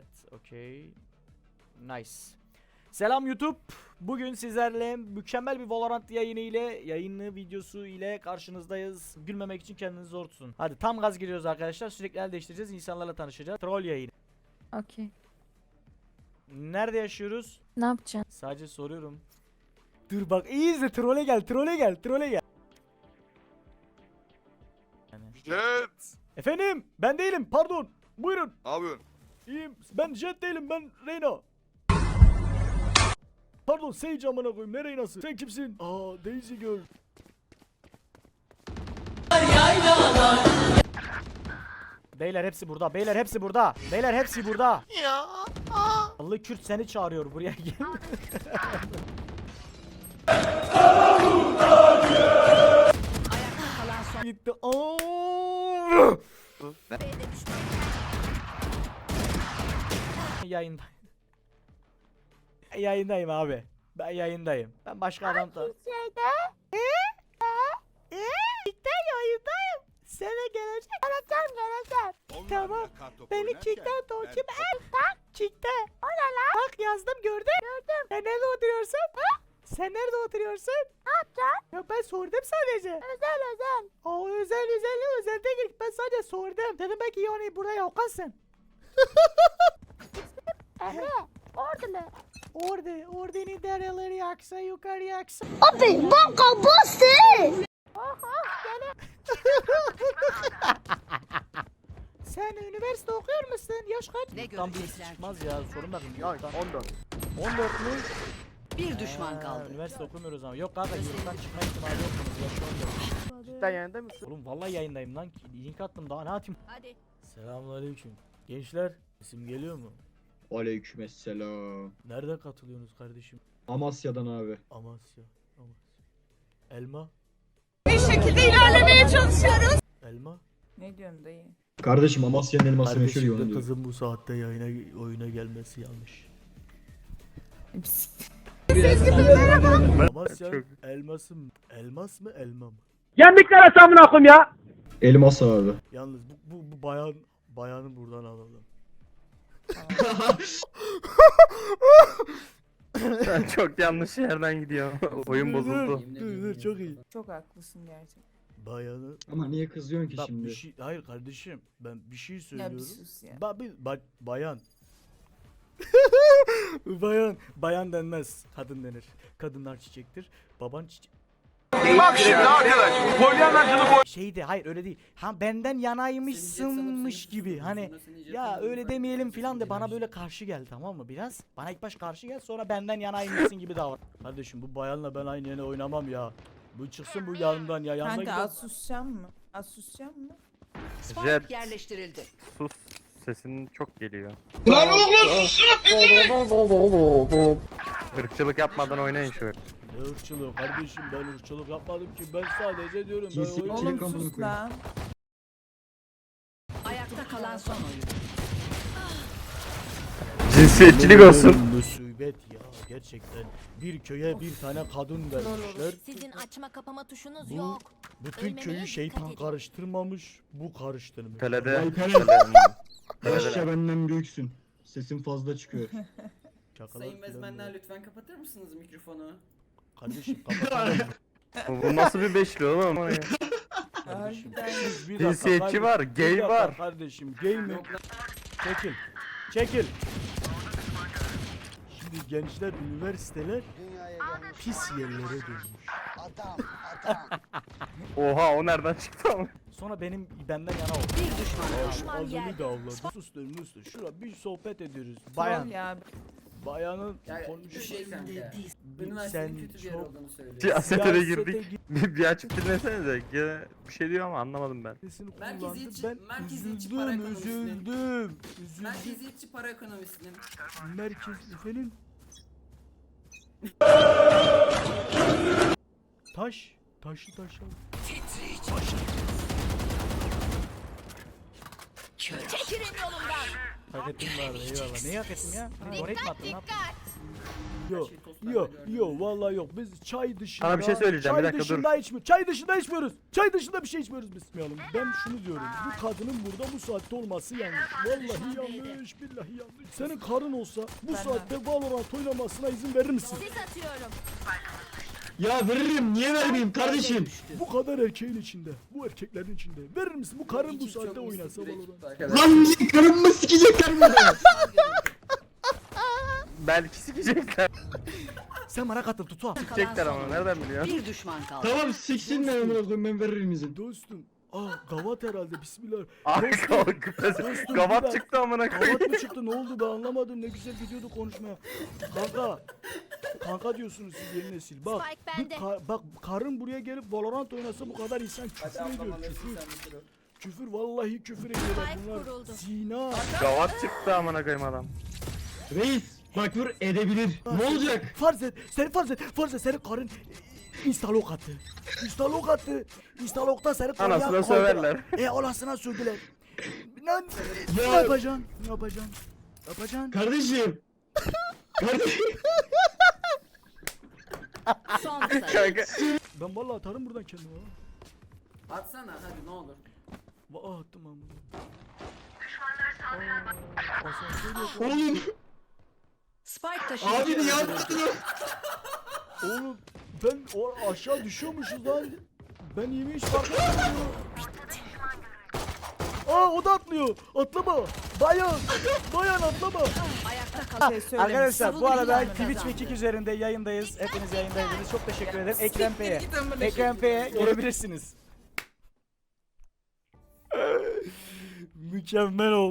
Evet, okey. Nice. Selam YouTube. Bugün sizlerle mükemmel bir Valorant yayını ile, yayını videosu ile karşınızdayız. Gülmemek için kendinizi zor tutun. Hadi tam gaz giriyoruz arkadaşlar. Sürekli el değiştireceğiz, insanlarla tanışacağız. Troll yayını. Okey. Nerede yaşıyoruz? Ne yapacaksın? Sadece soruyorum. Dur bak iyi izle trole gel, trole gel, trole gel. Yani. Jet. Efendim, ben değilim. Pardon. Buyurun. Ne yapıyorsun? İyiyim. Ben Jet değilim. Ben Reyna. Pardon Sage amına koyayım. Ne Reyna'sı? Sen kimsin? Aa Daisy Girl. Beyler hepsi burada. Beyler hepsi burada. Beyler hepsi burada. Ya. Allah Kürt seni çağırıyor buraya gel. Yayında. Yayındayım abi. Ben yayındayım. Ben başka adam da. Şeyde. Kick'te yayındayım. Sene gelecek. Geleceğim geleceğim. Tamam. Beni Kick'ten takip et. Kick'te. O ne lan? Bak yazdım gördün. Gördüm. Sen nerede oturuyorsun? Sen nerede oturuyorsun? Ne yapacaksın? Ya ben sordum sadece. Özel özel. Aa özel özel özel değil. Ben sadece sordum. Dedim belki yani burada yokansın. Emre. Ordulu. Orada, ordini deryaları yaksa yukarı yaksa. Abi banka bastı. Oh oh geliyor. Sen üniversite okuyor musun? Yaş kaç? Ne Tam bir görecekler çıkmaz ya. Sorun bakayım. Ya Yurttan. 14. 14 mü? Bir düşman Ha, kaldı. Üniversite okumuyoruz ama. Yok kanka yurttan çıkma ihtimali yok bunun. Yaş 14. Sen yanında mısın? Oğlum vallahi yayındayım lan. Link attım daha ne atayım? Hadi. Selamünaleyküm. Gençler isim geliyor mu? Aleykümselam. Nerede katılıyorsunuz kardeşim? Amasya'dan abi. Amasya. Amasya. Elma. Bir şekilde ilerlemeye çalışıyoruz. Elma. Ne diyorsun dayı? Kardeşim Amasya'nın elması meşhur Kardeşim ya de onu diyor. kızın bu saatte yayına oyuna gelmesi yanlış. Amasya elması mı? Elmas mı elma mı? Elmas abi. Yalnız bu, bu, bu bayan bayanı buradan alalım. Çok yanlış yerden gidiyor. Oyun bozuldu. Dur dur, dur çok iyi. Çok haklısın gerçekten. Bayanı Ama niye kızıyorsun ki Bak şimdi? bir şey hayır kardeşim ben bir şey Ya söylüyorum. bir sus ya. Ba, bir, ba- bayan. bayan bayan denmez. Kadın denir. Kadınlar çiçektir. Baban çiçek. Bak şimdi arkadaş. Polyanacılık Şeydi hayır öyle değil. Ha benden yanaymışsınmış gibi. Hani ya öyle demeyelim filan de bana böyle karşı gel tamam mı biraz? Bana ilk baş karşı gel sonra benden yanaymışsın gibi davran. Kardeşim bu bayanla ben aynı yere oynamam ya. Bu çıksın bu yanımdan ya. Yanına Kanka gidelim. az susacağım mı? Az susacağım mı? Spike Jet. yerleştirildi. Sus. Sesin çok geliyor. Irkçılık yapmadan oynayın şu. Ne ırkçılığı kardeşim ben ırkçılık yapmadım ki ben sadece diyorum ben Cinsiyetçi- oyun... Oğlum sus lan. Ayakta kalan son oyun. Cinsiyetçilik olsun. Musibet ya gerçekten. Bir köye bir tane kadın vermişler. Sizin açma kapama tuşunuz Bu- yok. Bütün Ölmemeye köyü dikkat şeytan edin. karıştırmamış. Bu karıştırmış. Kare. Tele- Yaşça benden büyüksün. Sesin fazla çıkıyor. Şakalar Sayın bezmenler ya. lütfen kapatır mısınız mikrofonu? Kardeşim kapatalım. Bu bu nasıl bir beşli oğlum? kardeşim. Harbiden. Bir dakika Cinsiyetçi kardeşim, var, bir gay dakika var. Kardeşim gay mi? Çekil. Çekil. Şimdi gençler üniversiteler pis yerlere dönmüş. Oha o nereden çıktı ama? Sonra benim benden yana oldu. Bir düşman. Düşman Ağzını yerde. da avladı. Sus dönün üstü. Şura bir sohbet ediyoruz. Bayan. Bayan. ya. Bayanın Ya konuşması. şu şey kanka. Bir- Üniversitenin sen kötü bir yer çok- olduğunu söylüyor. Girdik. Bir, bir açıp dinlesenize. Gene bir şey diyor ama anlamadım ben. Sesini Merkezi kullandı. içi- Ben merkezi içi para üzüldüm, ekonomisinin- üzüldüm, üzüldüm. Merkeziyetçi para ekonomisinin. Merkez efendim. Taş, taşı taşı. Çekilin yolumdan. Hak ettim var eyvallah. Neyi hak ettim ya? Donate mi attın? Ne yaptın? Her Yok, Yok yok vallahi yok biz çay dışında Sana bir şey söyleyeceğim, çay bir dakika dur. dışında içmiyoruz çay dışında içmiyoruz çay dışında bir şey içmiyoruz biz Yapmayalım. ben şunu diyorum bu kadının burada bu saatte olması yanlış vallahi yanlış billahi yanlış senin karın olsa bu saatte Valorant oynamasına izin verir misin Sis atıyorum. Ya veririm niye vermeyeyim kardeşim? bu kadar erkeğin içinde bu erkeklerin içinde verir misin bu karın bu saatte oynasa Valorant. Lan niye karımı sikecekler burada? Belki sikecekler. sen bana katıl tutu Sikecekler ama nereden biliyorsun? Bir düşman kaldı. tamam siksinler amına koyayım ben veririm izin. dostum Aa gavat herhalde bismillah Dostum, gavat gavat bir çıktı amına koyayım. Kavat mı çıktı ne oldu ben anlamadım ne güzel gidiyordu konuşmaya. Kanka. Kanka diyorsunuz siz yeni nesil. Bak. Spike bir bende. ka- bak karın buraya gelip Valorant oynasa bu kadar insan küfür ediyor. Küfür. Küfür vallahi küfür ediyorlar Spike bunlar. kuruldu. Zina. Gavat çıktı amına koyayım adam. Reis bak vur edebilir. Ne olacak? Farz et. Sen farz et. Farz et senin karın instalok attı. İnstalok attı. İnstalokta seni karıya Anasına koydu. söverler. E anasına sövdüler. Lan ne Ya- yapacaksın? Ne yapacaksın? Ne yapacaksın? Kardeşim. Kardeşim. Son sayı. Kanka. Ben vallahi atarım buradan kendimi. ha. Atsana hadi ne olur. Va ah tamam. Aa, asansör yok. Oğlum. Spike taşı. Abi ne yaptın? Oğlum ben o aşağı düşüyormuşuz lan. Ben yemin hiç fark etmedim. Aa o da atlıyor. Atlama. Dayan. Dayan atlama. Ayakta. Şey. Arkadaşlar bu arada. Twitch ve Kick üzerinde yayındayız. Hepiniz yayındaydınız. Çok teşekkür ederim. Ekrem P'ye. Ekrem. P'ye görebilirsiniz. Mükemmel oldu.